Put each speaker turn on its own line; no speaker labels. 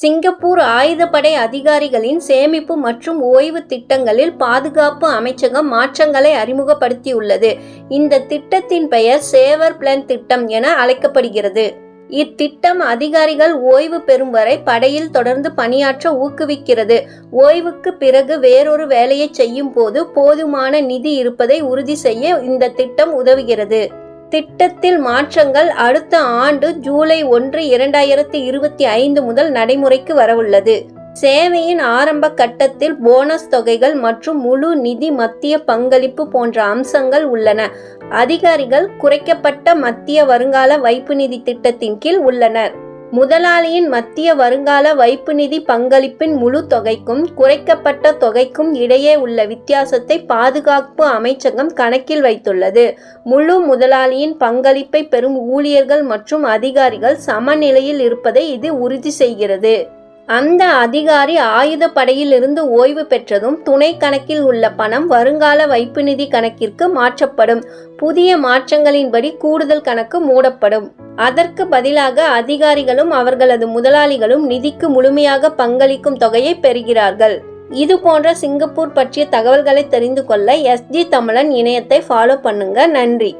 Singapore ஆயுதப்படை அதிகாரிகளின் சேமிப்பு மற்றும் ஓய்வு திட்டங்களில் பாதுகாப்பு அமைச்சகம் மாற்றங்களை அறிமுகப்படுத்தியுள்ளது. இந்த திட்டத்தின் பெயர் சேவர் பிளன் திட்டம் என அழைக்கப்படுகிறது. இத்திட்டம் அதிகாரிகள் ஓய்வு பெறும் வரை படையில் தொடர்ந்து பணியாற்ற ஊக்குவிக்கிறது. ஓய்வுக்கு பிறகு வேறொரு வேலையை செய்யும் போது போதுமான நிதி இருப்பதை உறுதி செய்ய இந்த திட்டம் உதவுகிறது. திட்டத்தில் மாற்றங்கள் அடுத்த ஆண்டு ஜூலை ஒன்று இரண்டாயிரத்தி இருபத்தி ஐந்து முதல் நடைமுறைக்கு வரவுள்ளது. சேவையின் ஆரம்ப கட்டத்தில் போனஸ் தொகைகள் மற்றும் முழு நிதி மத்திய பங்களிப்பு போன்ற அம்சங்கள் உள்ளன. அதிகாரிகள் குறைக்கப்பட்ட மத்திய வருங்கால வைப்பு நிதி திட்டத்தின் கீழ் உள்ளனர். முதலாளியின் மத்திய வருங்கால வைப்பு நிதி பங்களிப்பின் முழு தொகைக்கும் குறைக்கப்பட்ட தொகைக்கும் இடையே உள்ள வித்தியாசத்தை பாதுகாப்பு அமைச்சகம் கணக்கில் வைத்துள்ளது. முழு முதலாளியின் பங்களிப்பை பெறும் ஊழியர்கள் மற்றும் அதிகாரிகள் சமநிலையில் இருப்பதை இது உறுதி செய்கிறது. அந்த அதிகாரி ஆயுதப்படையிலிருந்து ஓய்வு பெற்றதும் துணை கணக்கில் உள்ள பணம் வருங்கால வைப்பு நிதி கணக்கிற்கு மாற்றப்படும். புதிய மாற்றங்களின்படி கூடுதல் கணக்கு மூடப்படும். அதற்கு பதிலாக அதிகாரிகளும் அவர்களது முதலாளிகளும் நிதிக்கு முழுமையாக பங்களிக்கும் தொகையை பெறுகிறார்கள். இது போன்ற சிங்கப்பூர் பற்றிய தகவல்களை தெரிந்து கொள்ள எஸ்ஜி தமிழன் இணையத்தை ஃபாலோ பண்ணுங்க. நன்றி.